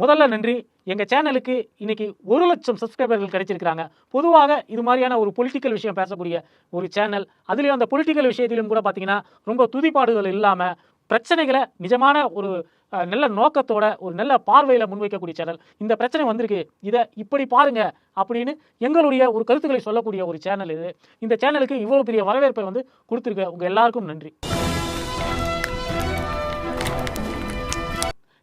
முதல்ல நன்றி. எங்கள் சேனலுக்கு இன்றைக்கி ஒரு லட்சம் சப்ஸ்கிரைபர்கள் கிடைச்சிருக்கிறாங்க. பொதுவாக இது மாதிரியான ஒரு பொலிட்டிக்கல் விஷயம் பேசக்கூடிய ஒரு சேனல் அதுலேயும் அந்த பொலிட்டிக்கல் விஷயத்திலும் கூட பார்த்தீங்கன்னா ரொம்ப துதிப்பாடுகள் இல்லாமல் பிரச்சனைகளை நிஜமான ஒரு நல்ல நோக்கத்தோட ஒரு நல்ல பார்வையில் முன்வைக்கக்கூடிய சேனல் இந்த பிரச்சனை வந்திருக்கு. இதை இப்படி பாருங்க அப்படின்னு எங்களுடைய ஒரு கருத்துக்களை சொல்லக்கூடிய ஒரு சேனல் இது. இந்த சேனலுக்கு இவ்வளோ பெரிய வரவேற்பை வந்து கொடுத்துருக்க. உங்கள் எல்லாருக்கும் நன்றி.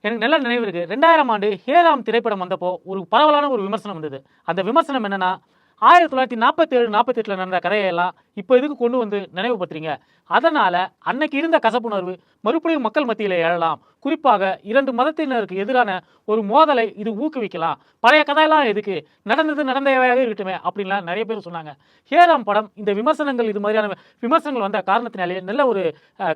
எனக்கு நல்ல நினைவு இருக்குது ரெண்டாயிரம் ஆண்டு ஹேராம் திரைப்படம் வந்தப்போ ஒரு பரவலான ஒரு விமர்சனம் வந்தது. அந்த விமர்சனம் என்னென்னா ஆயிரத்தி தொள்ளாயிரத்தி நாற்பத்தேழு நாற்பத்தெட்டில் நடந்த கதையெல்லாம் இப்போ இதுக்கு கொண்டு வந்து நினைவுபடுத்துறீங்க? அதனால் அன்னைக்கு இருந்த கசப்புணர்வு மறுபடியும் மக்கள் மத்தியில் எழலாம். குறிப்பாக இரண்டு மதத்தினருக்கு எதிரான ஒரு மோதலை இது ஊக்குவிக்கலாம். பழைய கதையெல்லாம் எதுக்கு? நடந்தது நடந்தவையாக இருக்கட்டுமே அப்படின்லாம் நிறைய பேர் சொன்னாங்க. ஹேராம் படம் இந்த விமர்சனங்கள் இது மாதிரியான விமர்சனங்கள் வந்த காரணத்தினாலே நல்ல ஒரு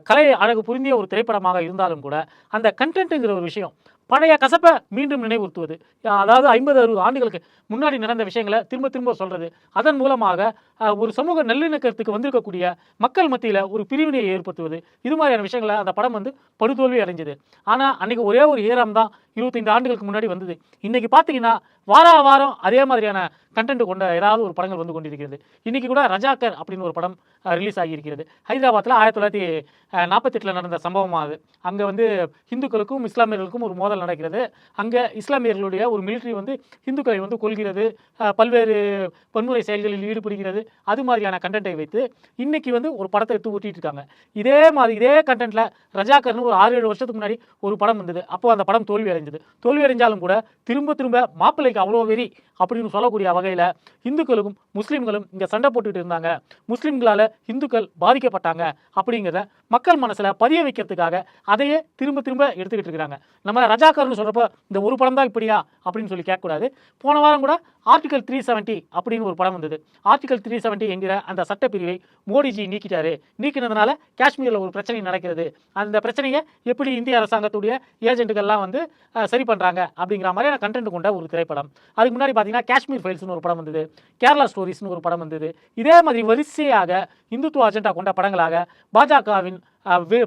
கலை அழகு புரிந்திய ஒரு திரைப்படமாக இருந்தாலும் கூட அந்த கண்டென்ட்டுங்கிற ஒரு விஷயம் பழைய கசப்பை மீண்டும் நினைவுறுத்துவது. அதாவது ஐம்பது அறுபது ஆண்டுகளுக்கு முன்னாடி நடந்த விஷயங்களை திரும்ப திரும்ப சொல்றது. அதன் மூலமாக ஒரு சமூக நல்லிணக்கத்துக்கு வந்திருக்கக்கூடிய மக்கள் மத்தியில் ஒரு பிரிவினையை ஏற்படுத்துவது. இது மாதிரியான விஷயங்களை அந்த படம் வந்து படுதோல்வி அடைஞ்சது. ஆனால் அன்னைக்கு ஒரே ஒரு ஈரம் தான் இருபத்தைந்து ஆண்டுகளுக்கு முன்னாடி வந்தது. இன்னைக்கு பார்த்தீங்கன்னா வாரா வாரம் அதே மாதிரியான கண்டென்ட் கொண்ட ஏதாவது ஒரு படங்கள் வந்து கொண்டிருக்கிறது. இன்னைக்கு கூட ரஜாக்கர் அப்படின்னு ஒரு படம் ரிலீஸ் ஆகியிருக்கிறது. ஹைதராபாத்தில் ஆயிரத்தி தொள்ளாயிரத்தி நாற்பத்தெட்டில் நடந்த சம்பவம் அது. அங்கே வந்து இந்துக்களுக்கும் இஸ்லாமியர்களுக்கும் ஒரு மோதல் நடக்கிறது. அங்கே இஸ்லாமியர்களுடைய ஒரு மிலிட்ரி வந்து இந்துக்களை வந்து கொள்கிறது பல்வேறு வன்முறை செயல்களில் ஈடுபடுகிறது. அது மாதிரியான கண்டென்ட்டை வைத்து இன்னைக்கு வந்து ஒரு படத்தை எடுத்து ஊட்டிட்டு இருக்காங்க. இதே மாதிரி இதே கண்டென்ட்டில் ரஜாக்கர்னு ஒரு ஆறு ஏழு வருஷத்துக்கு முன்னாடி ஒரு படம் வந்தது. அப்போ அந்த படம் தோல்வி அடைஞ்சு அடைஞ்சது தோல்வி அடைஞ்சாலும் கூட திரும்ப திரும்ப மாப்பிள்ளைக்கு அவ்வளோ வெறி அப்படின்னு சொல்லக்கூடிய வகையில் இந்துக்களுக்கும் முஸ்லீம்களும் இங்கே சண்டை போட்டுட்டு இருந்தாங்க. முஸ்லீம்களால் இந்துக்கள் பாதிக்கப்பட்டாங்க அப்படிங்கிறத மக்கள் மனசில் பதிய வைக்கிறதுக்காக அதையே திரும்ப திரும்ப எடுத்துக்கிட்டு இருக்கிறாங்க. நம்ம ரஜாக்கர்னு சொல்கிறப்ப இந்த ஒரு படம் தான் இப்படியா அப்படின்னு சொல்லி கேட்கக்கூடாது. போன வாரம் கூட ஆர்டிகல் த்ரீ செவன்ட்டி அப்படின்னு ஒரு படம் வந்தது. ஆர்டிகல் த்ரீ செவன்ட்டி என்கிற அந்த சட்டப்பிரிவை மோடிஜி நீக்கிட்டாரு. நீக்கினதுனால காஷ்மீரில் ஒரு பிரச்சனை நடக்கிறது. அந்த பிரச்சனையை எப்படி இந்திய அரசாங்கத்துடைய ஏஜென்ட்டுகள்லாம் வந்து சரி பண்ணுறாங்க அப்படிங்கிற மாதிரியான கண்டென்ட் கொண்ட ஒரு திரைப்படம். அதுக்கு முன்னாடி பார்த்தீங்கன்னா காஷ்மீர் ஃபைல்ஸ்னு ஒரு படம் வந்தது. கேரளா ஸ்டோரிஸ்னு ஒரு படம் வந்தது. இதே மாதிரி வரிசையாக இந்துத்துவ அஜெண்டா கொண்ட படங்களாக பாஜகவின்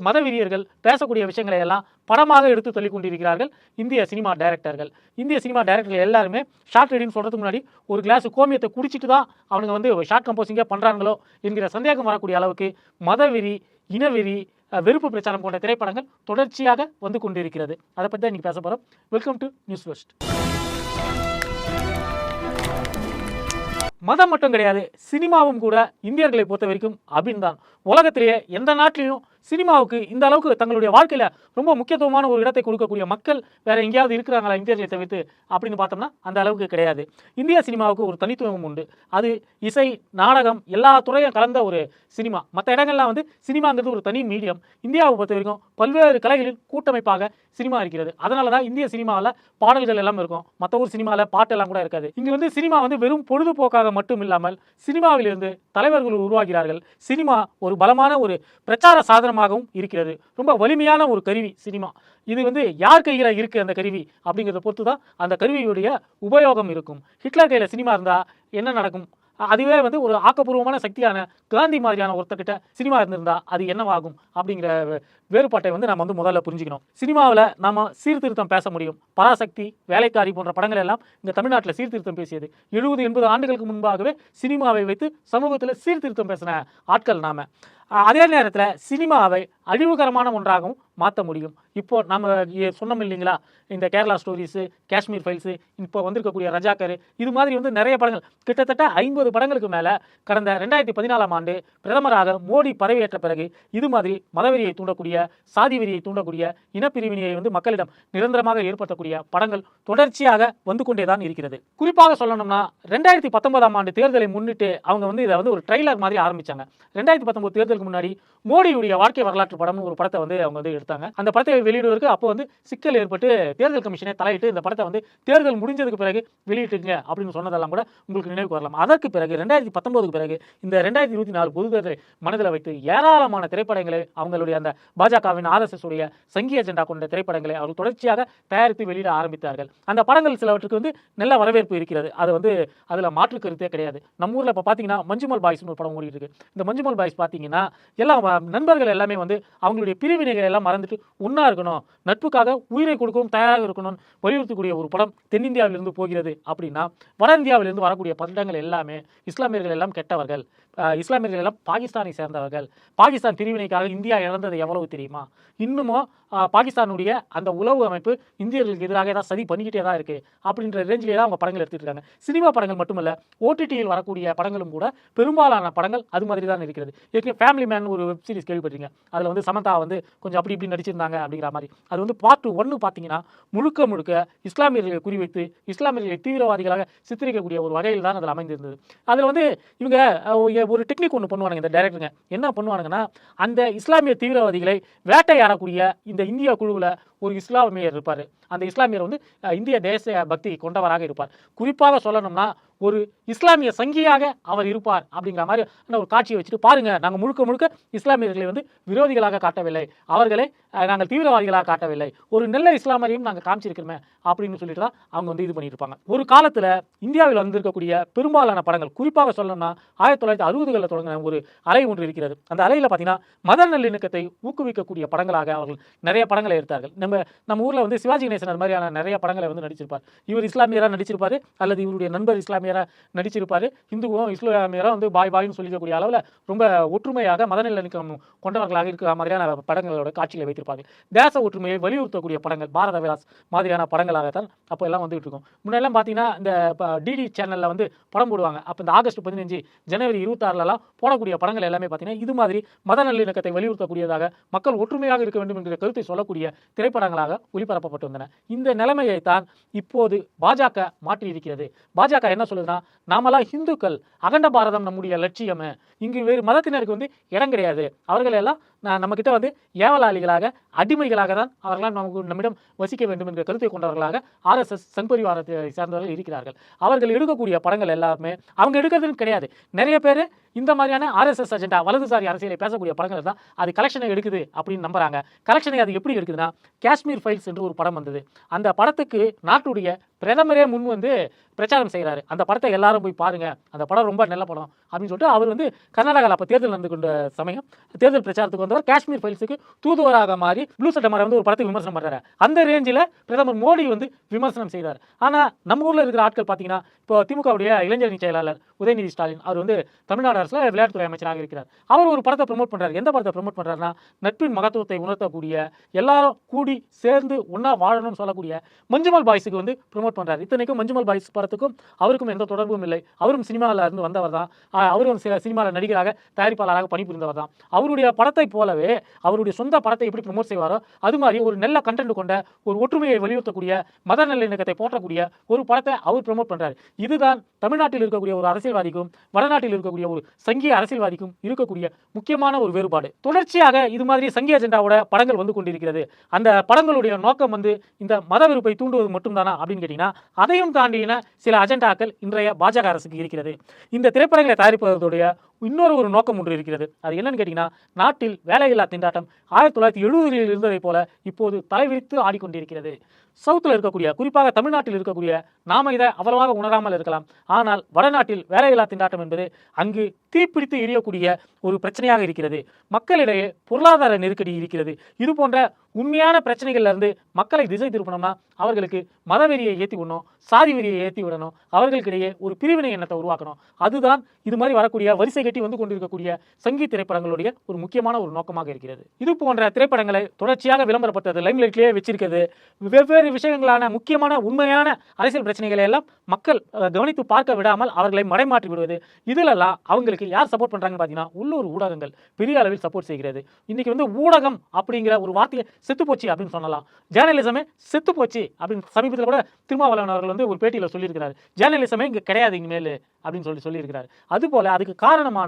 மதவெறியர்கள் பேசக்கூடிய விஷயங்களை எல்லாம் படமாக எடுத்து சொல்லிக் கொண்டிருக்கிறார்கள் இந்திய சினிமா டைரக்டர்கள் இந்திய சினிமா டைரக்டர்கள் எல்லாருமே ஷார்ட் ரீடிங் சொல்கிறதுக்கு முன்னாடி ஒரு கிளாஸ் கோமியத்தை குடிச்சிட்டு தான் அவங்க வந்து ஷார்ட் கம்போசிங்கே பண்ணுறாங்களோ என்கிற சந்தேகம் வரக்கூடிய அளவுக்கு மதவெறி இனவெறி வெறுப்பு பிரச்சாரம் போன்ற திரைப்படங்கள் தொடர்ச்சியாக வந்து கொண்டிருக்கிறது. அதை பற்றி தான் இன்றைக்கி பேச போகிறோம் வெல்கம் டு நியூஸ் ஃபர்ஸ்ட் மதம் மட்டும் கிடையாது சினிமாவும் கூட இந்தியர்களை பொறுத்த வரைக்கும் அபின் தான். உலகத்திலேயே எந்த நாட்டிலையும் சினிமாவுக்கு இந்த அளவுக்கு தங்களுடைய வாழ்க்கையில ரொம்ப முக்கியத்துவமான ஒரு இடத்தை கொடுக்கக்கூடிய மக்கள் வேற எங்கேயாவது இருக்கிறாங்களா இந்தியர்களை தவிர்த்து அப்படின்னு பார்த்தோம்னா அந்த அளவுக்கு கிடையாது. இந்திய சினிமாவுக்கு ஒரு தனித்துவம் உண்டு. அது இசை நாடகம் எல்லா துறையும் கலந்த ஒரு சினிமா. மற்ற இடங்கள்லாம் வந்து சினிமாங்கிறது ஒரு தனி மீடியம் இந்தியாவை பொறுத்த வரைக்கும் பல்வேறு கலைகளில் கூட்டமைப்பாக சினிமா இருக்கிறது. அதனால தான் இந்திய சினிமாவில் பாடல்கள் எல்லாம் இருக்கும். மற்ற ஊர் சினிமாவில் பாட்டெல்லாம் கூட இருக்காது. இங்கே வந்து சினிமா வந்து வெறும் பொழுதுபோக்காக மட்டும் இல்லாமல் சினிமாவிலிருந்து தலைவர்கள் உருவாகிறார்கள். சினிமா ஒரு பலமான ஒரு பிரச்சார சாதனமாகவும் இருக்கிறது. ரொம்ப வலிமையான ஒரு கருவி சினிமா. இது வந்து யார் கையில் இருக்குது அந்த கருவி அப்படிங்கிறத பொறுத்து தான் அந்த கருவியுடைய உபயோகம் இருக்கும். ஹிட்லர் கையில் சினிமா இருந்தால் என்ன நடக்கும்? அதுவே வந்து ஒரு ஆக்கப்பூர்வமான சக்தியான காந்தி மாதிரியான ஒருத்தர்கிட்ட சினிமா இருந்திருந்தா அது என்னவாகும் அப்படிங்கிற வேறுபாட்டை வந்து நம்ம வந்து முதல்ல புரிஞ்சுக்கணும். சினிமாவில் நம்ம சீர்திருத்தம் பேச முடியும். பராசக்தி வேலைக்காரி போன்ற படங்கள் எல்லாம் இந்த தமிழ்நாட்டில் சீர்திருத்தம் பேசியது. எழுபது எண்பது ஆண்டுகளுக்கு முன்பாகவே சினிமாவை வைத்து சமூகத்தில் சீர்திருத்தம் பேசின ஆட்கள் நாம. அதே நேரத்தில் சினிமாவை அழிவுகரமான ஒன்றாகவும் மாற்ற முடியும். இப்போ நம்ம சொன்னோம் இல்லைங்களா? இந்த கேரளா ஸ்டோரிஸு காஷ்மீர் ஃபைல்ஸு இப்போ வந்திருக்கக்கூடிய ரஜாக்கர் இது மாதிரி வந்து நிறைய படங்கள். கிட்டத்தட்ட ஐம்பது படங்களுக்கு மேலே கடந்த ரெண்டாயிரத்தி பதினாலாம் ஆண்டு பிரதமராக மோடி பதவியேற்ற பிறகு இது மாதிரி மதவெறியை தூண்டக்கூடிய சாதி வெறியை தூண்டக்கூடிய இனப்பிரிவினையை வந்து மக்களிடம் நிரந்தரமாக ஏற்படுத்தக்கூடிய படங்கள் தொடர்ச்சியாக வந்து கொண்டே தான் இருக்கிறது. குறிப்பாக சொல்லணும்னா ரெண்டாயிரத்தி பத்தொன்பதாம் ஆண்டு தேர்தலை முன்னிட்டு அவங்க வந்து இதை வந்து ஒரு ட்ரைலர் மாதிரி ஆரம்பிச்சாங்க. ரெண்டாயிரத்தி பத்தொன்பது தேர்தலுக்கு முன்னாடி மோடியுடைய வாழ்க்கை வரலாற்று படம்னு ஒரு படத்தை வந்து அவங்க வந்து எடுத்தாங்க. அந்த படத்தை வெளியிடுவதற்கு அப்போ வந்து சிக்கல் ஏற்பட்டு தேர்தல் கமிஷனை தலையிட்டு இந்த படத்தை வந்து தேர்தல் முடிஞ்சதுக்கு பிறகு வெளியிட்டுங்க அப்படின்னு சொன்னதெல்லாம் கூட உங்களுக்கு நினைவுக்கு வரலாம். அதற்கு பிறகு ரெண்டாயிரத்தி பத்தொன்பதுக்கு பிறகு இந்த ரெண்டாயிரத்தி இருபத்தி நாலு பொது தேர்தலை மனதில் வைத்து ஏராளமான திரைப்படங்களை அவங்களுடைய அந்த பாஜகவின் ஆர்எஸ்எஸ் உடைய சங்கி அஜெண்டா கொண்ட திரைப்படங்களை அவர்கள் தொடர்ச்சியாக தயாரித்து வெளியிட ஆரம்பித்தார்கள். அந்த படங்கள் சிலவற்றுக்கு வந்து நல்ல வரவேற்பு இருக்கிறது. அது வந்து அதில் மாற்று கருத்தே கிடையாது. நம்ம ஊரில் இப்போ பார்த்தீங்கன்னா மஞ்சுமல் பாய்ஸ்னு ஒரு படம் ஓடிட்டு இருக்கு. இந்த மஞ்சுமல் பாய்ஸ் பார்த்தீங்கன்னா எல்லாம் நண்பர்கள் எல்லாமே வந்து அவங்களுடைய பிரிவினைகள் எல்லாம் மறந்துட்டு ஒன்றா இருக்கணும். நட்புக்காக உயிரை கொடுக்கவும் தயாராக இருக்கணும்னு வலியுறுத்தக்கூடிய ஒரு படம் தென்னிந்தியாவிலிருந்து போகிறது அப்படின்னா வட இந்தியாவிலிருந்து வரக்கூடிய படங்கள் எல்லாமே இஸ்லாமியர்கள் எல்லாம் கெட்டவர்கள். இஸ்லாமியர்கள் எல்லாம் பாகிஸ்தானை சேர்ந்தவர்கள். பாகிஸ்தான் பிரிவினைக்காக இந்தியா இழந்தது எவ்வளவு தெரியுமா? இன்னமும் பாகிஸ்தானுடைய அந்த உளவு அமைப்பு இந்தியர்களுக்கு எதிராக ஏதாவது சதி பண்ணிக்கிட்டே தான் இருக்குது அப்படின்ற ரேஞ்சிலே தான் அவங்க படங்கள் எடுத்துகிட்டு இருக்காங்க. சினிமா படங்கள் மட்டுமல்ல ஓடிடியில் வரக்கூடிய படங்களும் கூட பெரும்பாலான படங்கள் அது மாதிரி தான் இருக்கிறது. ஏற்கனவே ஃபேமிலி மேன் ஒரு வெப் சீரிஸ் கேள்விப்பட்டிருக்கீங்க. அதில் வந்து சமந்தா வந்து கொஞ்சம் அப்படி இப்படி நடிச்சிருந்தாங்க அப்படிங்கிற மாதிரி. அது வந்து பார்ட் ஒன்று பார்த்தீங்கன்னா முழுக்க முழுக்க இஸ்லாமியர்களை குறிவைத்து இஸ்லாமியர்களை தீவிரவாதிகளாக சித்தரிக்கக்கூடிய ஒரு வகையில் தான் அதில் அமைந்திருந்தது. அதில் வந்து இவங்க ஒரு டெக்னிக் ஒன்று பண்ணுவானுங்க இந்த டைரக்டருங்க என்ன பண்ணுவானுங்கன்னா அந்த இஸ்லாமிய தீவிரவாதிகளை வேட்டையாடக்கூடிய இந்த இந்தியா குழுவில் ஒரு இஸ்லாமியர் இருப்பார். அந்த இஸ்லாமியர் வந்து இந்திய தேச பக்தி கொண்டவராக இருப்பார். குறிப்பாக சொல்லணும்னா ஒரு இஸ்லாமிய சங்கியாக அவர் இருப்பார் அப்படிங்கிற மாதிரி ஒரு காட்சியை வச்சுட்டு பாருங்கள் நாங்கள் முழுக்க முழுக்க இஸ்லாமியர்களை வந்து விரோதிகளாக காட்டவில்லை. அவர்களை நாங்கள் தீவிரவாதிகளாக காட்டவில்லை. ஒரு நல்ல இஸ்லாமியரையும் நாங்கள் காமிச்சிருக்கிறோமே அப்படின்னு சொல்லிட்டு தான் அவங்க வந்து இது பண்ணிட்டு இருப்பாங்க ஒரு காலத்தில் இந்தியாவில் வந்திருக்கக்கூடிய பெரும்பாலான படங்கள் குறிப்பாக சொல்லணும்னா ஆயிரத்தி தொள்ளாயிரத்தி அறுபதுகளில் தொடங்கின ஒரு அலை ஒன்று இருக்கிறது. அந்த அலையில் பார்த்தீங்கன்னா மத நல்லிணக்கத்தை ஊக்குவிக்கக்கூடிய படங்களாக அவர்கள் நிறைய படங்களை எடுத்தார்கள். நம்ம நம்ம ஊரில் வந்து சிவாஜி கணேசன் அது மாதிரியான நிறைய படங்களை வந்து நடிச்சிருப்பார். இவர் இஸ்லாமியராக நடிச்சிருப்பார் அல்லது இவருடைய நண்பர் இஸ்லாமியராக நடிச்சிருப்பார். இந்துவும் இஸ்லாமியராக வந்து பாய் பாய்னு சொல்லிக்கக்கூடிய அளவில் ரொம்ப ஒற்றுமையாக மதநிலை கொண்டவர்களாக இருக்கிற மாதிரியான படங்களோட காட்சிகளை வைத்திருப்பாங்க தேச ஒற்றுமையை வலியுறுத்தக்கூடிய படங்கள் பாரத விலாஸ் மாதிரியான படங்களாகத்தான் அப்போ எல்லாம் வந்துகிட்டு இருக்கும். முன்னெல்லாம் பார்த்தீங்கன்னா இந்த டிடி சேனலில் வந்து படம் போடுவாங்க. அப்போ இந்த ஆகஸ்ட் பதினஞ்சு ஜனவரி இருபத்தாறுலலாம் போடக்கூடிய படங்கள் எல்லாமே பார்த்தீங்கன்னா இது மாதிரி மத நல்லிணக்கத்தை வலியுறுத்தக்கூடியதாக மக்கள் ஒற்றுமையாக இருக்க வேண்டும் என்ற கருத்தை சொல்லக்கூடிய திரைப்படங்களாக ஒளிபரப்பப்பட்டு வந்தன. இந்த நிலைமையை தான் இப்போது பாஜக மாற்றியிருக்கிறது. பாஜக என்ன சொல்லுதுன்னா நாமெல்லாம் இந்துக்கள் அகண்ட பாரதம் நம்முடைய லட்சியம். இங்கு வேறு மதத்தினருக்கு வந்து இடம் கிடையாது. அவர்கள் எல்லாம் நான் நம்மக்கிட்ட வந்து ஏவலாளிகளாக அடிமைகளாக தான் அவர்களால் நமக்கு நம்மிடம் வசிக்க வேண்டும் என்ற கருத்தை கொண்டவர்களாக ஆர்எஸ்எஸ் சங்பரிவாரத்தை சார்ந்தவர்கள் இருக்கிறார்கள். அவர்கள் எடுக்கக்கூடிய படங்கள் எல்லாமே அவங்க எடுக்கிறதுன்னு கிடையாது. நிறைய பேர் இந்த மாதிரியான ஆர்எஸ்எஸ் அஜெண்டா வலதுசாரி அரசியலை பேசக்கூடிய படங்கள் தான் அது கலெக்ஷனை எடுக்குது அப்படின்னு நம்புறாங்க. கலெக்ஷனை அது எப்படி எடுக்குதுன்னா காஷ்மீர் ஃபைல்ஸ் என்று ஒரு படம் வந்தது. அந்த படத்துக்கு நாட்டுடைய பிரதமரே முன் வந்து பிரச்சாரம் செய்கிறாரு அந்த படத்தை எல்லாரும் போய் பாருங்கள் அந்த படம் ரொம்ப நல்ல படம் அப்படின்னு சொல்லிட்டு அவர் வந்து கர்நாடகாவில் அப்போ தேர்தல் நடந்து கொண்ட சமயம் தேர்தல் பிரச்சாரத்துக்கு வந்தவர் காஷ்மீர் ஃபைல்ஸுக்கு தூதுவராக மாறி ப்ளூ சட்டை மாதிரி வந்து ஒரு படத்துக்கு விமர்சனம் பண்ணுறாரு அந்த ரேஞ்சில் பிரதமர் மோடி வந்து விமர்சனம் செய்கிறார் ஆனால் நம்ம ஊரில் இருக்கிற ஆட்கள் பார்த்தீங்கன்னா இப்போ திமுகவுடைய இளைஞரணி செயலாளர் உதயநிதி ஸ்டாலின் அவர் வந்து தமிழ்நாடு அரசில் விளையாட்டுத்துறை அமைச்சராக இருக்கிறார். அவர் ஒரு படத்தை ப்ரமோட் பண்ணுறாரு எந்த படத்தை ப்ரமோட் பண்ணுறாருன்னா நட்பின் மகத்துவத்தை உணர்த்தக்கூடிய எல்லாரும் கூடி சேர்ந்து ஒன்றா வாழணும்னு சொல்லக்கூடிய மஞ்சுமல் பாய்ஸுக்கு வந்து ப்ரமோட் பண்ணுறாரு இத்தனைக்கும் மஞ்சுமல் பாய்ஸ் படத்துக்கும் அவருக்கும் எந்த தொடர்பும் இல்லை. அவரும் சினிமாவில் இருந்து வந்தவர் தான். அவரும் சில சினிமாவில் நடிகராக தயாரிப்பாளராக பணிபுரிந்தவர் தான். அவருடைய படத்தை போலவே அவருடைய சொந்த படத்தை எப்படி ப்ரமோட் செய்வாரோ அது மாதிரி ஒரு நல்ல கண்டென்ட் கொண்ட ஒரு ஒற்றுமையை வலியுறுத்தக்கூடிய மத நல்லிணக்கத்தை போற்றக்கூடிய ஒரு படத்தை அவர் ப்ரமோட் பண்றாரு. இதுதான் தமிழ்நாட்டில் இருக்கக்கூடிய ஒரு அரசியல்வாதிக்கும் வடநாட்டில் இருக்கக்கூடிய ஒரு சங்கிய அரசியல்வாதிக்கும் இருக்கக்கூடிய முக்கியமான ஒரு வேறுபாடு. தொடர்ச்சியாக இது மாதிரி சங்கிய அஜெண்டாவோட படங்கள் வந்து கொண்டிருக்கிறது. அந்த படங்களுடைய நோக்கம் வந்து இந்த மத வெறுப்பை தூண்டுவது மட்டும்தானா அப்படின்னு கேட்டிங்கன்னா அதையும் தாண்டின சில அஜெண்டாக்கள் இன்றைய பாஜக அரசுக்கு இருக்கிறது. இந்த திரைப்படங்களை தயாரிப்பதோடைய இன்னொரு ஒரு நோக்கம் ஒன்று இருக்கிறது. அது என்னன்னு கேட்டிங்கன்னா நாட்டில் வேலையில்லா திண்டாட்டம் ஆயிரத்தி தொள்ளாயிரத்தி எழுபதுகளில் இருந்ததைப் போல இப்போது தலைவிரித்து ஆடிக்கொண்டிருக்கிறது. சவுத்தில் இருக்கக்கூடிய குறிப்பாக தமிழ்நாட்டில் இருக்கக்கூடிய நாம இதை அவ்வளவாக உணராமல் இருக்கலாம். ஆனால் வடநாட்டில் வேலையில்லா திண்டாட்டம் என்பது அங்கு தீப்பிடித்து எரியக்கூடிய ஒரு பிரச்சனையாக இருக்கிறது. மக்களிடையே பொருளாதார நெருக்கடி இருக்கிறது. இது போன்ற உண்மையான பிரச்சனைகள்லேருந்து மக்களை திசை திருப்பணும்னா அவர்களுக்கு மதவெறியை ஏற்றி விடணும் சாதி வெறியை ஏற்றி விடணும். அவர்களுக்கிடையே ஒரு பிரிவினை எண்ணத்தை உருவாக்கணும். அதுதான் இது மாதிரி வரக்கூடிய வரிசைகள் கட்டி வந்து கொண்டிருக்கக்கூடிய சங்கி திரைப்படங்களுடைய ஒரு முக்கியமான ஒரு நோக்கமாக இருக்கிறது. இது போன்ற திரைப்படங்களை தொடர்ச்சியாக விளம்பரப்படுத்துறது லைம்லைட்லேயே வச்சிருக்கிறது. வெவ்வேறு விஷயங்களான முக்கியமான உண்மையான அரசியல் பிரச்சனைகளை எல்லாம் மக்கள் கவனித்து பார்க்க விடாமல் அவர்களை மடைமாற்றி விடுவது. இதிலெல்லாம் அவங்களுக்கு யார் சப்போர்ட் பண்ணுறாங்கன்னு பார்த்தீங்கன்னா உள்ளூர் ஊடகங்கள் பெரிய அளவில் சப்போர்ட் செய்கிறது. இன்றைக்கி வந்து ஊடகம் அப்படிங்கிற ஒரு வார்த்தையை செத்து போச்சு அப்படின்னு சொல்லலாம். ஜேர்னலிசமே செத்து போச்சு அப்படின்னு சமீபத்தில் கூட திருமாவளவன் அவர்கள் வந்து ஒரு பேட்டியில் சொல்லியிருக்கிறார். ஜேர்னலிசமே இங்கே கிடையாது இனிமேல் அப்படின்னு சொல்லி சொல்லியிருக்கிறார். அதுபோல் அதுக்கு காரணமாக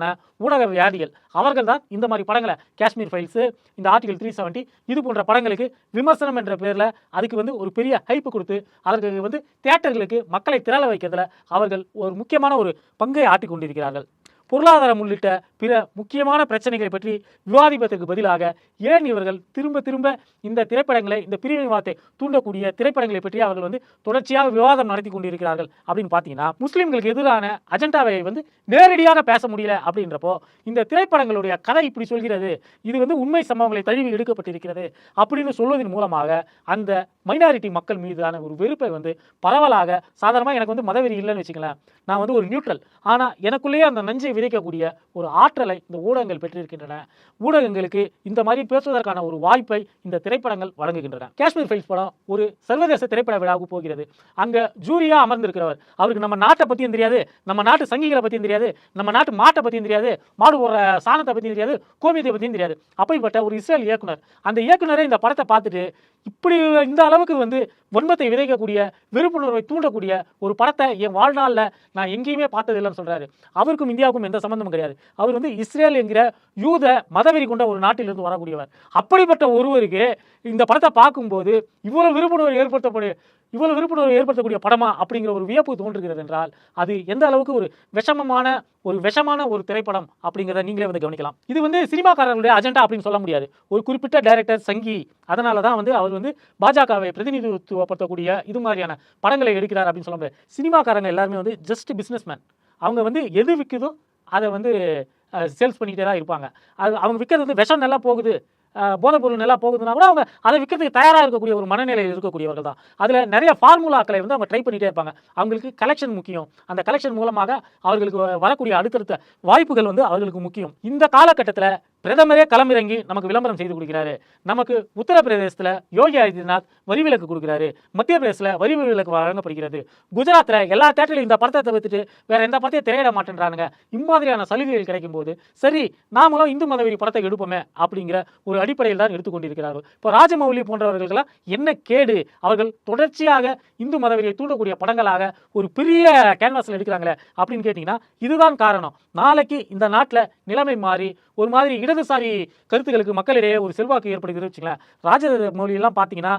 ஊடக வியாதிகள். அவர்கள் தான் இந்த மாதிரி படங்களை காஷ்மீர் ஃபைல்ஸு இந்த ஆர்டிகல் த்ரீ செவன்ட்டி இது போன்ற படங்களுக்கு விமர்சனம் என்ற பேரில் அதுக்கு வந்து ஒரு பெரிய ஹைப்பு கொடுத்து அதற்கு வந்து தியேட்டர்களுக்கு மக்களை திரள வைக்கிறதுல அவர்கள் ஒரு முக்கியமான ஒரு பங்கை ஆட்டி கொண்டிருக்கிறார்கள். பொருளாதாரம் உள்ளிட்ட பிற முக்கியமான பிரச்சனைகளை பற்றி விவாதிப்பதற்கு பதிலாக ஏன் இவர்கள் திரும்ப திரும்ப இந்த திரைப்படங்களை இந்த பிரிவினைவாதத்தை தூண்டக்கூடிய திரைப்படங்களை பற்றி அவர்கள் வந்து தொடர்ச்சியாக விவாதம் நடத்தி கொண்டிருக்கிறார்கள் அப்படின்னு பார்த்தீங்கன்னா முஸ்லீம்களுக்கு எதிரான அஜெண்டாவை வந்து நேரடியாக பேச முடியல அப்படின்றப்போ இந்த திரைப்படங்களுடைய கதை இப்படி சொல்கிறது இது வந்து உண்மை சம்பவங்களை தழுவி எடுக்கப்பட்டிருக்கிறது அப்படின்னு சொல்வதன் மூலமாக அந்த மைனாரிட்டி மக்கள் மீதான ஒரு வெறுப்பை வந்து பரவலாக சாதாரணமாக எனக்கு வந்து மதவெறி இல்லைன்னு வச்சுக்கலாம் நான் வந்து ஒரு நியூட்ரல் ஆனால் எனக்குள்ளேயே அந்த நஞ்சை விதைக்கக்கூடிய ஒரு ஆற்றலை இந்த ஊடகங்கள் பெற்றிருக்கின்றன. ஊடகங்களுக்கு இந்த மாதிரி பேசுவதற்கான ஒரு வாய்ப்பை இந்த திரைப்படங்கள் வழங்குகின்றன. காஷ்மீர் ஃபைல்ஸ் படம் ஒரு சர்வதேச திரைப்பட விழாவுக்கு போகிறது. அங்கே ஜூரியா அமர்ந்திருக்கிறவர். அவருக்கு நம்ம நாட்டை பற்றியும் தெரியாது நம்ம நாட்டு சங்கிகளை பற்றியும் தெரியாது நம்ம நாட்டு மாட்டை பற்றியும் தெரியாது மாடு போடுற சாணத்தை பற்றியும் தெரியாது கோமியத்தை பற்றியும் தெரியாது. அப்படிப்பட்ட ஒரு இஸ்ரேல் இயக்குனர். அந்த இயக்குனரே இந்த படத்தை பார்த்துட்டு இப்படி இந்த அளவுக்கு வந்து வன்மத்தை விதைக்கக்கூடிய விருப்புணர்வை தூண்டக்கூடிய ஒரு படத்தை என் வாழ்நாளில் நான் எங்கேயுமே பார்த்ததில்லைன்னு சொல்றாரு. அவருக்கும் இந்தியாவுக்கும் எந்த சம்பந்தமும் கிடையாது. அவர் வந்து இஸ்ரேல் என்கிற யூத மதவெறி கொண்ட ஒரு நாட்டிலிருந்து வரக்கூடியவர். அப்படிப்பட்ட ஒருவருக்கு இந்த படத்தை பார்க்கும்போது இவ்வளவு விழிப்புணர்வு ஏற்படுத்தக்கூடிய இவ்வளவு விழிப்புணர்வு ஏற்படுத்தக்கூடிய படமா அப்படிங்கிற ஒரு வியப்பு தோன்றுகிறது என்றால் அது எந்த அளவுக்கு ஒரு விஷமமான ஒரு விஷமான ஒரு திரைப்படம் அப்படிங்கிறத நீங்களே வந்து கவனிக்கலாம். இது வந்து சினிமாக்காரர்களுடைய அஜெண்டா அப்படின்னு சொல்ல முடியாது. ஒரு குறிப்பிட்ட டைரக்டர் சங்கி அதனால தான் வந்து அவர் வந்து பாஜகவை பிரதிநிதித்துவப்படுத்தக்கூடிய இது மாதிரியான படங்களை எடுக்கிறார் அப்படின்னு சொல்ல முடியாது. சினிமாக்காரங்க எல்லாருமே வந்து ஜஸ்ட் பிஸ்னஸ்மேன் அவங்க வந்து எது விற்குதோ அதை வந்து சேல்ஸ் பண்ணிக்கிட்டே தான் இருப்பாங்க. அது அவங்க விற்கிறது வந்து விஷம் நல்லா போகுது. போதைப்பொருள் பொருள் நல்லா போகுதுன்னா கூட அவங்க அதை விற்கிறதுக்கு தயாராக இருக்கக்கூடிய ஒரு மனநிலையில் இருக்கக்கூடியவர்கள் தான். அதில் நிறைய ஃபார்முலாக்களை வந்து அவங்க ட்ரை பண்ணிகிட்டே இருப்பாங்க. அவங்களுக்கு கலெக்ஷன் முக்கியம். அந்த கலெக்ஷன் மூலமாக அவர்களுக்கு வ- வரக்கூடிய அடுத்தடுத்த வாய்ப்புகள் வந்து அவர்களுக்கு முக்கியம். இந்த காலகட்டத்தில் பிரதமரே களமிறங்கி நமக்கு விளம்பரம் செய்து கொடுக்கிறாரு. நமக்கு உத்தரப்பிரதேசத்தில் யோகி ஆதித்யநாத் வரி விலக்கு கொடுக்குறாரு. மத்திய பிரதேசத்தில் வரி விலக்கு வழங்கப்படுகிறது. குஜராத்தில் எல்லா தேட்டரிலும் இந்த படத்தை தவிர்த்துட்டு வேற எந்த படத்தையும் திரையிட மாட்டேன்றானுங்க. இம்மாதிரியான சலுகைகள் கிடைக்கும் போது சரி நாமளும் இந்து மதவெறி படத்தை எடுப்போமே அப்படிங்கிற ஒரு அடிப்படையில் தான் எடுத்துக்கொண்டிருக்கிறார்கள். இப்போ ராஜமௌலி போன்றவர்களுக்கெல்லாம் என்ன கேடு? அவர்கள் தொடர்ச்சியாக இந்து மதவெறியை தூண்டக்கூடிய படங்களாக ஒரு பெரிய கேன்வாஸில் எடுக்கிறாங்களே அப்படின்னு கேட்டிங்கன்னா இதுதான் காரணம். நாளைக்கு இந்த நாட்டில் நிலைமை மாறி ஒரு மாதிரி இடதுசாரி கருத்துக்களுக்கு மக்களிடையே ஒரு செல்வாக்கு ஏற்படுகிறது வச்சுங்களேன் ராஜமௌலியெல்லாம் பார்த்தீங்கன்னா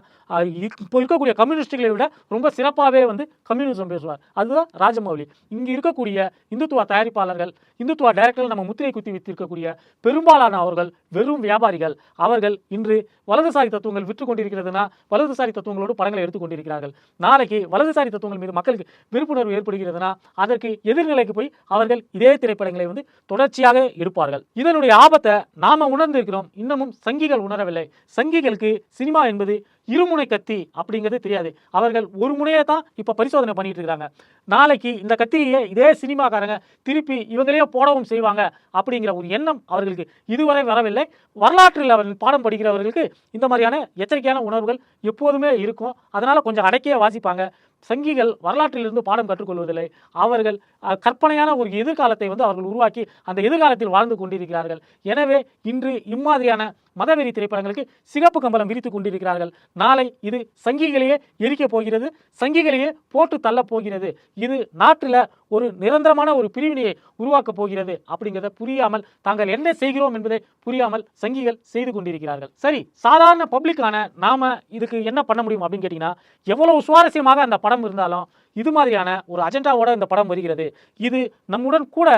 இப்போ இருக்கக்கூடிய கம்யூனிஸ்டுகளை விட ரொம்ப சிறப்பாகவே வந்து கம்யூனிசம் பேசுவார். அதுதான் ராஜமௌலி. இங்கே இருக்கக்கூடிய இந்துத்துவ தயாரிப்பாளர்கள் இந்துத்துவ டைரக்டர்கள் நம்ம முத்திரை குத்தி வைத்திருக்கக்கூடிய பெரும்பாலான அவர்கள் வெறும் வியாபாரிகள். அவர்கள் இன்று வலதுசாரி தத்துவங்கள் விற்று கொண்டிருக்கிறதுனா வலதுசாரி தத்துவங்களோடு படங்களை எடுத்துக் கொண்டிருக்கிறார்கள். நாளைக்கு வலதுசாரி தத்துவங்கள் மீது மக்களுக்கு விழிப்புணர்வு ஏற்படுகிறதுனா அதற்கு எதிர்நிலைக்கு போய் அவர்கள் இதே திரைப்படங்களை வந்து தொடர்ச்சியாக எடுப்பார்கள். இதனுடைய ஆபத்தை நாம உணர்ந்திருக்கிறோம். இன்னமும் சங்கிகள் உணரவில்லை. சங்கிகளுக்கு சினிமா என்பது இருமுனை கத்தி அப்படிங்கிறது தெரியாது. அவர்கள் ஒரு முனையை தான் இப்போ பரிசோதனை பண்ணிட்டு இருக்காங்க. நாளைக்கு இந்த கத்தியை இதே சினிமாக்காரங்க திருப்பி இவங்களே போடவும் செய்வாங்க அப்படிங்கிற ஒரு எண்ணம் அவர்களுக்கு இதுவரை வரவில்லை. வரலாற்றில் அவர்கள் பாடம் படிக்கிறவர்களுக்கு இந்த மாதிரியான எச்சரிக்கையான உணர்வுகள் எப்போதுமே இருக்கும். அதனால் கொஞ்சம் அடக்கியே வாசிப்பாங்க. சங்கிகள் வரலாற்றிலிருந்து பாடம் கற்றுக்கொள்வதில்லை. அவர்கள் கற்பனையான ஒரு எதிர்காலத்தை வந்து அவர்கள் உருவாக்கி அந்த எதிர்காலத்தில் வாழ்ந்து கொண்டிருக்கிறார்கள். எனவே இன்று இம்மாதிரியான மதவெறி திரைப்படங்களுக்கு சிகப்பு கம்பளம் விரித்து கொண்டிருக்கிறார்கள். நாளை இது சங்கிகளையே எரிக்கப் போகிறது சங்கிகளையே போட்டு தள்ளப் போகிறது. இது நாட்டில் ஒரு நிரந்தரமான ஒரு பிரிவினையை உருவாக்கப் போகிறது அப்படிங்கிறத புரியாமல் தாங்கள் என்ன செய்கிறோம் என்பதை புரியாமல் சங்கிகள் செய்து கொண்டிருக்கிறார்கள். சரி சாதாரண பப்ளிக்கான நாம இதுக்கு என்ன பண்ண முடியும் அப்படின்னு கேட்டிங்கன்னா எவ்வளவு சுவாரஸ்யமாக அந்த படம் இருந்தாலும் இது மாதிரியான ஒரு அஜெண்டாவோட இந்த படம் வருகிறது. இது நம்முடன் கூட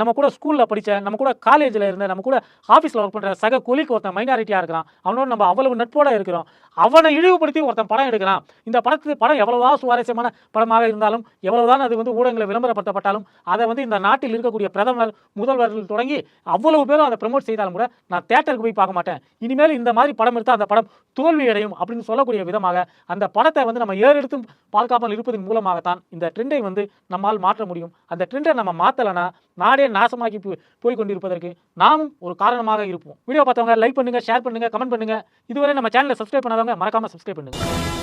நம்ம கூட ஸ்கூலில் படித்த நம்ம கூட காலேஜில் இருந்த நம்ம கூட ஆஃபீஸில் ஒர்க் பண்ணுற சக கொலிக்கு ஒருத்தன் மைனாரிட்டியாக இருக்கிறான். அவனோட நம்ம அவ்வளவு நட்போட இருக்கிறோம். அவனை இழிவுபடுத்தி ஒருத்தன் படம் எடுக்கிறான். இந்த படத்து படம் எவ்வளோதான் சுவாரஸ்யமான படமாக இருந்தாலும் எவ்வளோதான் அது வந்து ஊடகங்களை விளம்பரப்படுத்தப்பட்டாலும் அதை வந்து இந்த நாட்டில் இருக்கக்கூடிய பிரதமர் முதல்வர்கள் தொடங்கி அவ்வளவு பேரும் அதை ப்ரமோட் செய்தாலும் கூட நான் தேட்டருக்கு போய் பார்க்க மாட்டேன். இனிமேல் இந்த மாதிரி படம் எடுத்தால் அந்த படம் தோல்வி அடையும் அப்படின்னு சொல்லக்கூடிய விதமாக அந்த படத்தை வந்து நம்ம ஏறெடுத்தும் பார்க்காமல் இருப்பதன் மூலமாகத்தான் இந்த ட்ரெண்டை வந்து நம்மால் மாற்ற முடியும். அந்த ட்ரெண்டை நம்ம மாற்றலைன்னா நாடே நாசமாக்கி போய் கொண்டிருப்பதற்கு நாமும் ஒரு காரணமாக இருப்போம். வீடியோ பார்த்தவங்க லைக் பண்ணுங்க ஷேர் பண்ணுங்கள் கமெண்ட் பண்ணுங்கள் இதுவரை நம்ம சேனலை சப்ஸ்கிரைப் பண்ணாதவங்க மறக்காமல் சப்ஸ்கிரைப் பண்ணுங்க.